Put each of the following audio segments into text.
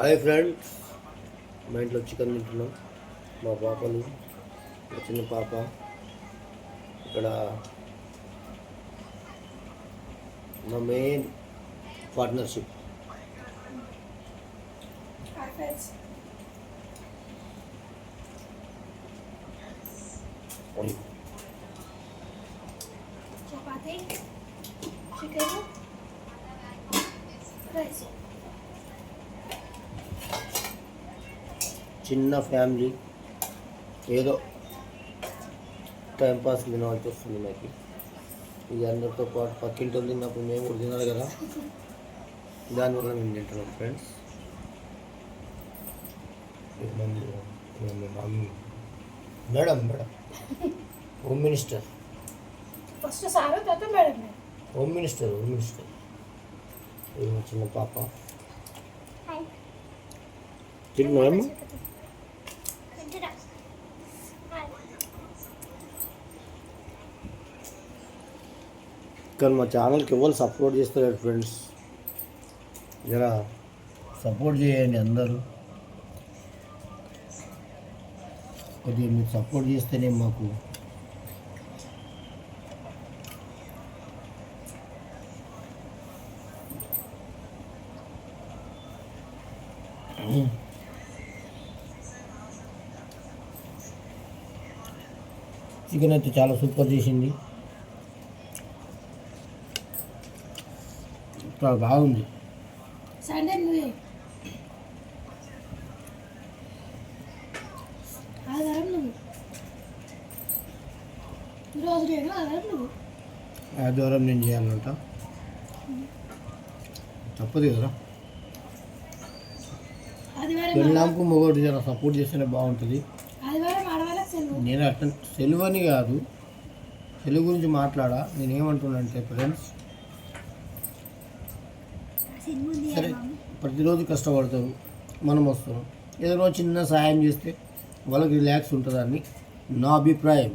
Hi friends మా ఇంట్లో chicken తింటున్నాం మా పాపలు మా చిన్న పాప ఇక్కడ మా main partnership chapati chicken rice చిన్న ఫ్యామిలీ. ఏదో టైంపాస్ తినవలసి వస్తుంది నాకు ఇది అందరితో పాటు పక్కింటి వాళ్ళు తిన్నప్పుడు మేము కూడా తినాలి కదా. దానివల్ల మేము తింటున్నాం friends madam madam. Home minister first sir madam home minister home minister ఇది మా చిన్న పాప. తిన్నాము కానీ మా ఛానల్కి ఎవరు సపోర్ట్ చేస్తలేరు ఫ్రెండ్స్ జరా సపోర్ట్ చేయండి అందరూ. కొద్దిగా మీరు సపోర్ట్ చేస్తేనే మాకు చికెన్ అయితే చాలా సూపర్ చేసింది. చాలా బాగుంది. ఆదివారం నేను చేయాలంట. తప్పదు కదా. పెళ్ళాంకు మొగోటి జర సపోర్ట్ చేస్తేనే బాగుంటుంది. నేను అట్లా సెలవు అని కాదు. తెలుగు గురించి మాట్లాడా? నేను ఏమంటున్నానంటే ఫ్రెండ్స్ సరే ప్రతిరోజు కష్టపడతారు మనం వస్తున్నాం. ఏదో చిన్న సహాయం చేస్తే వాళ్ళకి రిలాక్స్ ఉంటుందని నా అభిప్రాయం.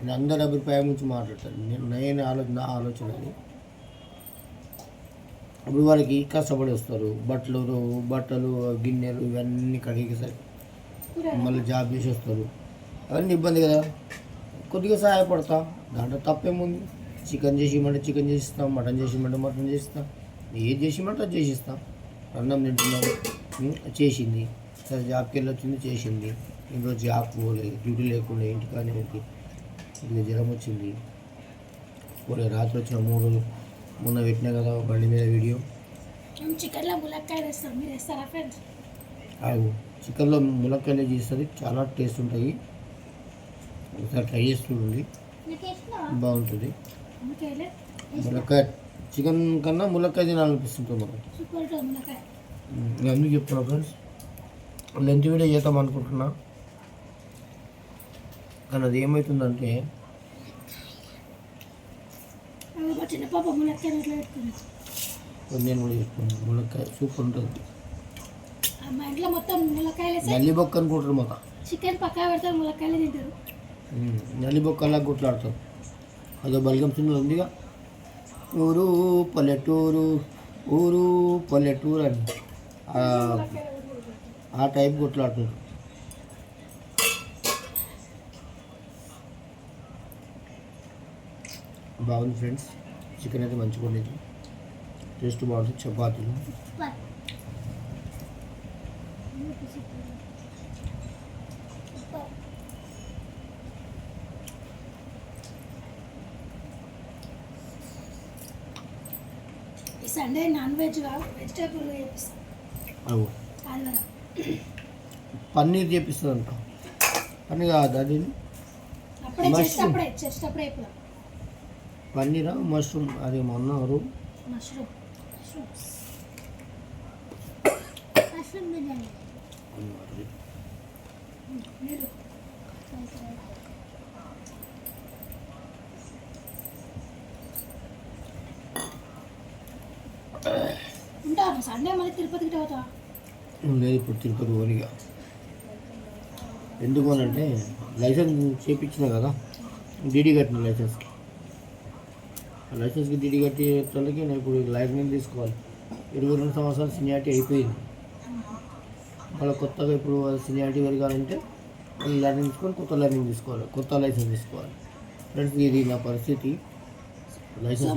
నేను అందరి అభిప్రాయం గురించి మాట్లాడతాను. నేను నేను ఆలోచన నా ఆలోచన అది. ఇప్పుడు వాళ్ళకి కష్టపడి వస్తారు. బట్టలు బట్టలు గిన్నెలు ఇవన్నీ కడిగేసరి మళ్ళీ జాబ్ చేసి వస్తారు. అవన్నీ ఇబ్బంది కదా. కొద్దిగా సహాయపడతా. దాంట్లో తప్పేముంది? చికెన్ చేసి ఇమ్మంటే చికెన్ చేసిస్తాం మటన్ చేసి ఇమ్మంటే మటన్ చేసిస్తాం. ఏది చేసి ఇమ్మంటే అది చేసిస్తాం. అన్నం తింటున్నాం. చేసింది. సరే జాబ్కి వెళ్ళి వచ్చింది చేసింది. ఈరోజు జాబ్ పోలేదు డ్యూటీ లేకుండా ఇంటికానే ఉంది ఇది జ్వరం వచ్చింది. పోలే రాత్రి వచ్చిన మూడు రోజులు. మొన్న పెట్టినా కదా బండి మీద వీడియో. చికెన్లో ములక్కాయ వేస్తాం. మీరు వేస్తారా ఫ్రెండ్స్? ఆగు. చికెన్లో ములక్కాయలు చేస్తుంది చాలా టేస్ట్ ఉంటాయి. ఒకసారి ట్రై చేసి చూడండి. బాగుంటుంది. ములక్కాయ చికెన్ కన్నా ములక్కాయ తినాలనిపిస్తుంటుంది మనకు. అందుకు చెప్తున్నా ఫ్రెండ్స్ లెంత్ వీడియో చేద్దాం అనుకుంటున్నా. కానీ అది ఏమవుతుందంటే నేను కూడా ములక్కాయ సూపర్ ఉంటుంది. ఆ మా ఇంట్లో మొత్తం ములక్కాయలు వేస్తే నల్లి బొక్క అనుకుంటారు మాకు. చికెన్ పక్కా పెడతారు ములక్కాయలు తింటారు. నల్లి బొక్కలా అదో బలగం సినిమా ఉందిగా. ఊరు పల్లెటూరు ఊరు పల్లెటూరు అని. ఆ- టైప్ కొట్లాడుతుంటారు బాగుంది ఫ్రెండ్స్. చికెన్ అయితే మంచిగా ఉండేది టేస్ట్ బాగుంటుంది. చపాతీలు. సండే నాన్ వెజ్ వెజిటేబుల్ చేపిస్తాం. అవు. ఆదివారం పన్నీర్ చేపిస్తుందంట. పన్నీర్ కాదు అది పన్నీరా మష్రూమ్ అది మొన్నారు మష్రూమ్ మష్రూమ్ బిర్యానీ మీరు ఉంటాను సండే మళ్ళీ తిరుపతికి పోతా లేదు ఇప్పుడు తిరుపతి ఓనిగా ఎందుకు అని అంటే లైసెన్స్ చేయించిన కదా డీడీ కట్టిన లైసెన్స్కి. లైసెన్స్కి డీడీ కట్టి వాళ్ళకి నేను ఇప్పుడు లైసెన్స్ తీసుకోవాలి. ఇరవై రెండు సంవత్సరాలు సీనియారిటీ అయిపోయింది. మళ్ళీ కొత్తగా ఇప్పుడు సీనియారిటీ పెరగాలంటే లర్నింగ్ తీసుకొని కొత్త లర్నింగ్ తీసుకోవాలి కొత్త లైసెన్స్ తీసుకోవాలి. ఫ్రెండ్స్ ఇది నా పరిస్థితి. లైసెన్స్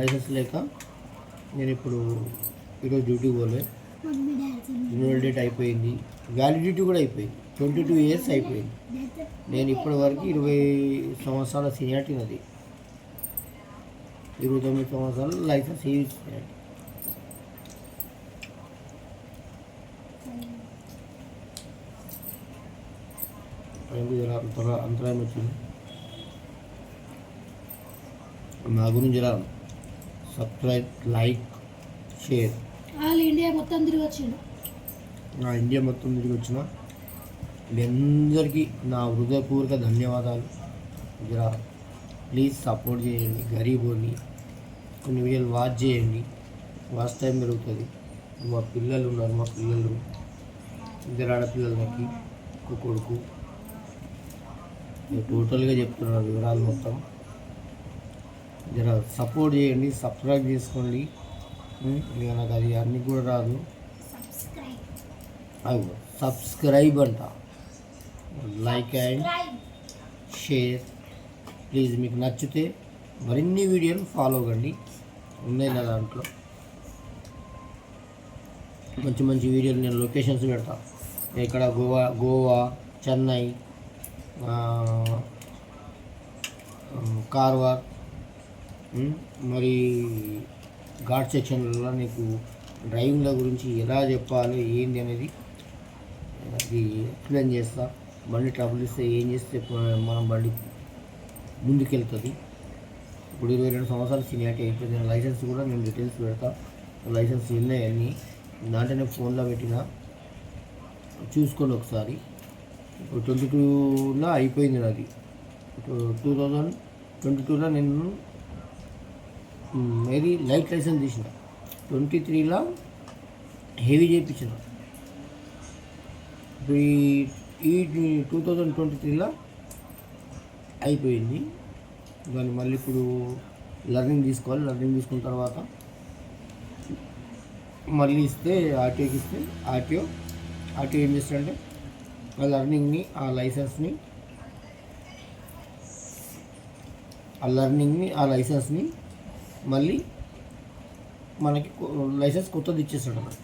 లైసెన్స్ లేక నేను ఇప్పుడు ఈరోజు డ్యూటీ పోలే. రిన్యూవల్ డేట్ అయిపోయింది. వ్యాలిడిటీ కూడా అయిపోయింది. ట్వంటీ టూ ఇయర్స్ అయిపోయింది. నేను ఇప్పటి వరకు ఇరవై సంవత్సరాల సీనియారిటీ నది. ఇరవై తొమ్మిది సంవత్సరాలు లైసెన్స్ ఏ అంతరా అంతరాయం వచ్చింది. నా గురించి రాను subscribe like share. All India మొత్తం తిరిగి వచ్చిండు. నా ఇండియా మొత్తం తిరిగి వచ్చిన. మీ అందరికీ నా హృదయపూర్వక ధన్యవాదాలు. జర ప్లీజ్ సపోర్ట్ చేయండి గరీబోని కొన్ని వీడియోలు వాచ్ చేయండి. వాచ్ టైం పెరుగుతుంది. మా పిల్లలు ఉన్నారు మా పిల్లలు. ఇద్దరు ఆడపిల్లలు నాకు ఒక కొడుకు. టోటల్గా చెప్తున్నాను వివరాలు మొత్తం. జర సపోర్ట్ చేయండి సబ్స్క్రైబ్ చేసుకోండి. ఇక నాకు అది అన్నీ కూడా రాదు. అవు సబ్స్క్రైబ్ అంట. Like and share. ప్లీజ్ మీకు నచ్చితే మరిన్ని వీడియోలు ఫాలో కండి ఉన్నాయి నా దాంట్లో. మంచి మంచి వీడియోలు నేను లొకేషన్స్ పెడతా. ఇక్కడ గోవా గోవా చెన్నై కార్వార్. మరి ఘాట్ సెక్షన్లలో నీకు డ్రైవింగ్ల గురించి ఎలా చెప్పాలి ఏంది అనేది అది ఎక్స్ప్లెయిన్ చేస్తా. బండి ట్రబుల్ ఇస్తే ఏం చేస్తే మనం బండి ముందుకెళ్తుంది. ఇప్పుడు ఇరవై రెండు సంవత్సరాలు సీనియారిటీ అయిపోయింది. లైసెన్స్ కూడా నేను డీటెయిల్స్ పెడతా. లైసెన్స్ ఉన్నాయి అన్నీ. దాంట్లోనే ఫోన్లో పెట్టిన. చూసుకోండి ఒకసారి. ఇప్పుడు ట్వంటీ టూలో అయిపోయింది నాది. టూ థౌజండ్ ట్వంటీ టూలో నేను మేరీ లైట్ లైసెన్స్ తీసిన. ట్వంటీ త్రీలో హెవీ చేయించిన. ఇప్పుడు ఈ ఈ టూ థౌజండ్ ట్వంటీ త్రీలో అయిపోయింది. దాన్ని మళ్ళీ ఇప్పుడు లర్నింగ్ తీసుకోవాలి. లర్నింగ్ తీసుకున్న తర్వాత మళ్ళీ ఇస్తే ఆర్టీఓకి ఇస్తే ఆర్టీఓ ఆర్టీఓ ఏం చేస్తాడంటే ఆ లర్నింగ్ని ఆ లైసెన్స్ని ఆ లర్నింగ్ని ఆ లైసెన్స్ని మళ్ళీ మనకి లైసెన్స్ కొత్తది ఇచ్చేస్తాడు అన్నమాట.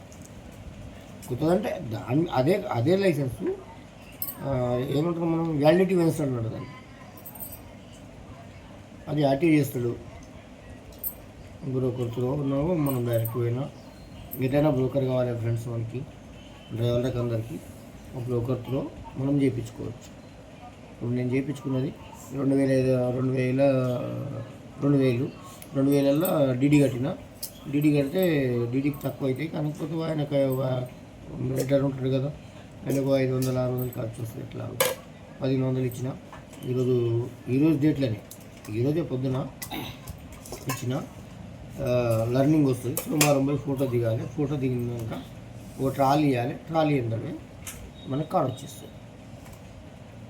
కొత్తదంటే దాని అదే అదే లైసెన్స్ ఏమంటారు మనం వ్యాలిడిటీ వేస్తాడు అన్నాడు దాన్ని. అది యాక్టివ్ చేస్తాడు. బ్రోకర్తో ఉన్నావు మనం డైరెక్ట్ పోయినా. ఏదైనా బ్రోకర్ కావాలి ఫ్రెండ్స్ మనకి డ్రైవర్లకు అందరికీ ఆ బ్రోకర్తో మనం చేయించుకోవచ్చు. ఇప్పుడు నేను చేయించుకున్నది రెండు వేల ఐదు రెండు వేల రెండు వేలు. రెండు వేలల్లో డీడీ కట్టిన. డీడీ కడితే డీడీకి తక్కువ అవుతాయి. కానీ కొత్త ఆయనకు లెటర్ ఉంటుంది కదా ఆయనకు ఐదు వందలు ఆరు వందలు ఖర్చు వస్తుంది ఎట్లా పదిహేను వందలు ఇచ్చిన. ఈరోజు ఈరోజు డేట్లోనే. ఈరోజే పొద్దున ఇచ్చిన. లర్నింగ్ వస్తుంది. సోమవారం పోయి ఫోటో దిగాలి. ఫోటో దిగినాక ఒక ట్రాలీ ఇవ్వాలి ట్రాలీ ఏంటంటే మనకు కార్డ్ వచ్చేస్తుంది.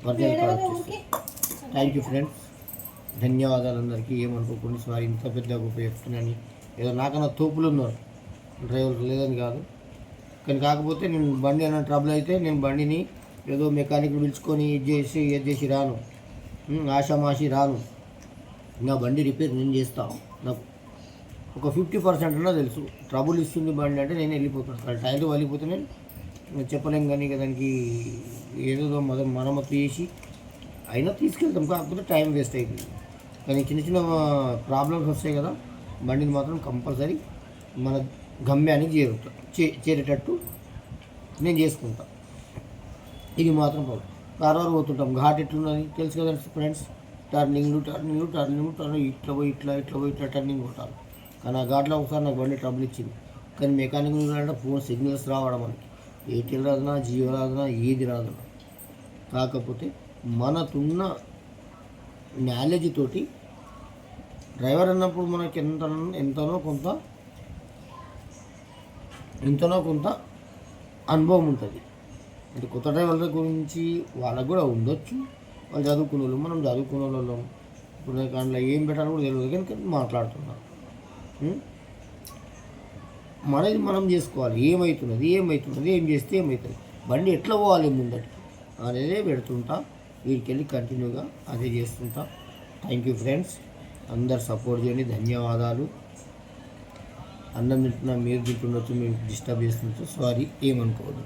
ఒరిజినల్ కార్డ్ వచ్చేస్తుంది థ్యాంక్ యూ ఫ్రెండ్స్. ధన్యవాదాలు అందరికీ ఏమనుకోకుండా సారీ ఇంత పెద్ద గొప్ప చెప్తున్నాను ఏదో నాకన్నా తోపులు ఉన్నారు. డ్రైవర్ లేదని కాదు. కానీ కాకపోతే నేను బండి ఏమైనా ట్రబుల్ అయితే నేను బండిని ఏదో మెకానిక్ పిలుచుకొని ఇది చేసి ఇది చేసి రాను. ఆషామాషి రాను. నా బండి రిపేర్ నేను చేస్తాను నాకు ఒక ఫిఫ్టీ పర్సెంట్ అన్నా తెలుసు. ట్రబుల్ ఇస్తుంది బండి అంటే నేను వెళ్ళిపోతాను. టైర్ వెళ్ళిపోతే నేను నేను చెప్పలేం కానీ ఇక దానికి ఏదో మన మరమ్మతు చేసి అయినా తీసుకెళ్తాం. కాకపోతే టైం వేస్ట్ అవుతుంది కానీ చిన్న చిన్న ప్రాబ్లమ్స్ వస్తాయి కదా బండిని మాత్రం కంపల్సరీ మన గమ్యానికి చేరుతా చే చేరేటట్టు నేను చేసుకుంటా. ఇది మాత్రం ప్రాబ్లం కార్వార్ పోతుంటాం. ఘాట్ ఎట్లున్నది? తెలుసు కదా ఫ్రెండ్స్ టర్నింగ్లు టర్నింగ్లు టర్నింగ్లు టర్నింగ్ ఇట్లా పోయి ఇట్లా ఇట్లా పోయి ఇట్లా టర్నింగ్ కొట్టాలి. కానీ ఆ ఘాట్లో ఒకసారి నాకు బండి ట్రబుల్ ఇచ్చింది. కానీ మెకానిక్ అంటే ఫోన్ సిగ్నల్స్ రావడం మనకి. ఎయిర్టెల్ రాదునా జియో రాదునా ఏది రాదునా. కాకపోతే మనకున్న నాలెడ్జ్ తోటి డ్రైవర్ అన్నప్పుడు మనకి ఎంత ఎంతనో కొంత ఎంతనో కొంత అనుభవం ఉంటుంది. అంటే కొత్త డ్రైవర్ల గురించి వాళ్ళకు కూడా ఉండొచ్చు. వాళ్ళు చదువుకునే వాళ్ళు మనం చదువుకునే వాళ్ళం. ఇప్పుడు దాంట్లో ఏం పెట్టాలో కూడా తెలియదు. కానీ మాట్లాడుతున్నాను మనది మనం చేసుకోవాలి. ఏమవుతున్నది ఏమవుతున్నది ఏం చేస్తే ఏమవుతుంది బండి ఎట్లా పోవాలి ముందటి అనేది పెడుతుంటా. వీటికెళ్ళి కంటిన్యూగా అదే చేస్తుంటాం. థ్యాంక్ యూ ఫ్రెండ్స్ అందరు సపోర్ట్ చేయండి. ధన్యవాదాలు. అన్నం తింటున్నా మీరు తింటుండొచ్చు మేము డిస్టర్బ్ చేస్తుండొచ్చు. సారీ ఏమనుకోవద్దు.